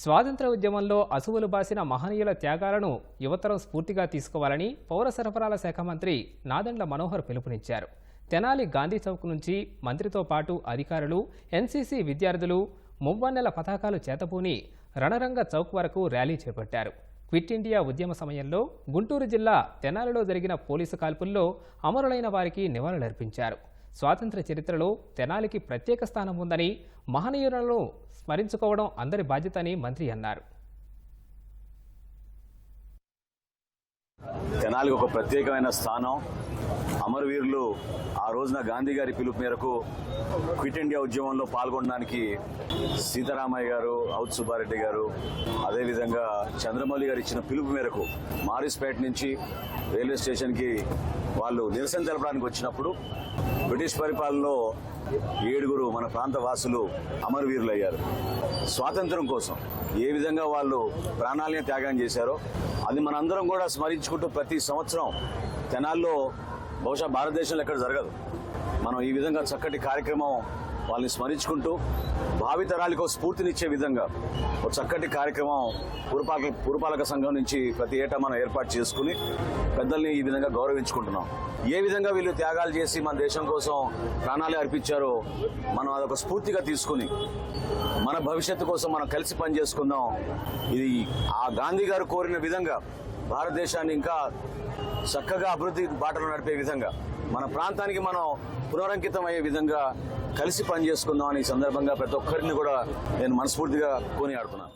స్వాతంత్ర ఉద్యమంలో అసువులు బాసిన మహనీయుల త్యాగాలను యువతరం స్ఫూర్తిగా తీసుకోవాలని పౌర సరఫరాల శాఖ మంత్రి నాదెండ్ల మనోహర్ పిలుపునిచ్చారు. తెనాలి గాంధీ చౌక్ నుంచి మంత్రితో పాటు అధికారులు ఎన్సీసీ విద్యార్థులు మువ్వన్నెల పతాకాలు చేతపూని రణరంగ చౌక్ వరకు ర్యాలీ చేపట్టారు. క్విట్ ఇండియా ఉద్యమ సమయంలో గుంటూరు జిల్లా తెనాలిలో జరిగిన పోలీసు కాల్పుల్లో అమరులైన వారికి నివాళులర్పించారు. స్వాతంత్ర చరిత్రలో తెనాలికి ప్రత్యేక స్థానం ఉందని మహనీయులను స్మరించుకోవడం అందరి బాధ్యత అని మంత్రి అన్నారు. తెనాలికి ఒక ప్రత్యేకమైన స్థానం. అమరవీరులు ఆ రోజున గాంధీ గారి పిలుపు మేరకు క్విట్ ఇండియా ఉద్యమంలో పాల్గొనడానికి సీతారామయ్య గారు ఔత్ సుబ్బారెడ్డి గారు అదేవిధంగా చంద్రమౌళి గారు ఇచ్చిన పిలుపు మేరకు మారిస్పేట నుంచి రైల్వే స్టేషన్కి వాళ్ళు నిరసన తెలపడానికి వచ్చినప్పుడు బ్రిటిష్ పరిపాలనలో ఏడుగురు మన ప్రాంత వాసులు అమరవీరులు అయ్యారు స్వాతంత్రం కోసం ఏ విధంగా వాళ్ళు ప్రాణాలని త్యాగం చేశారో అది మనందరం కూడా స్మరించుకుంటూ ప్రతి సంవత్సరం తెనాల్లో బహుశా భారతదేశంలో ఎక్కడ జరగదు. మనం ఈ విధంగా చక్కటి కార్యక్రమం వాళ్ళని స్మరించుకుంటూ భావితరాలకు ఒక స్ఫూర్తినిచ్చే విధంగా ఒక చక్కటి కార్యక్రమం పురపాలక పురపాలక సంఘం నుంచి ప్రతి ఏటా మనం ఏర్పాటు చేసుకుని పెద్దల్ని ఈ విధంగా గౌరవించుకుంటున్నాం. ఏ విధంగా వీళ్ళు త్యాగాలు చేసి మన దేశం కోసం ప్రాణాలు అర్పించారో మనం అదొక స్ఫూర్తిగా తీసుకుని మన భవిష్యత్తు కోసం మనం కలిసి పనిచేసుకుందాం. ఇది ఆ గాంధీ గారు కోరిన విధంగా భారతదేశాన్ని ఇంకా చక్కగా అభివృద్ధి బాటలో నడిపే విధంగా మన ప్రాంతానికి మనం పునరంకితం అయ్యే విధంగా కలిసి పనిచేసుకుందాం అని ఈ సందర్భంగా ప్రతి ఒక్కరిని కూడా నేను మనస్ఫూర్తిగా కొనియాడుతున్నాను.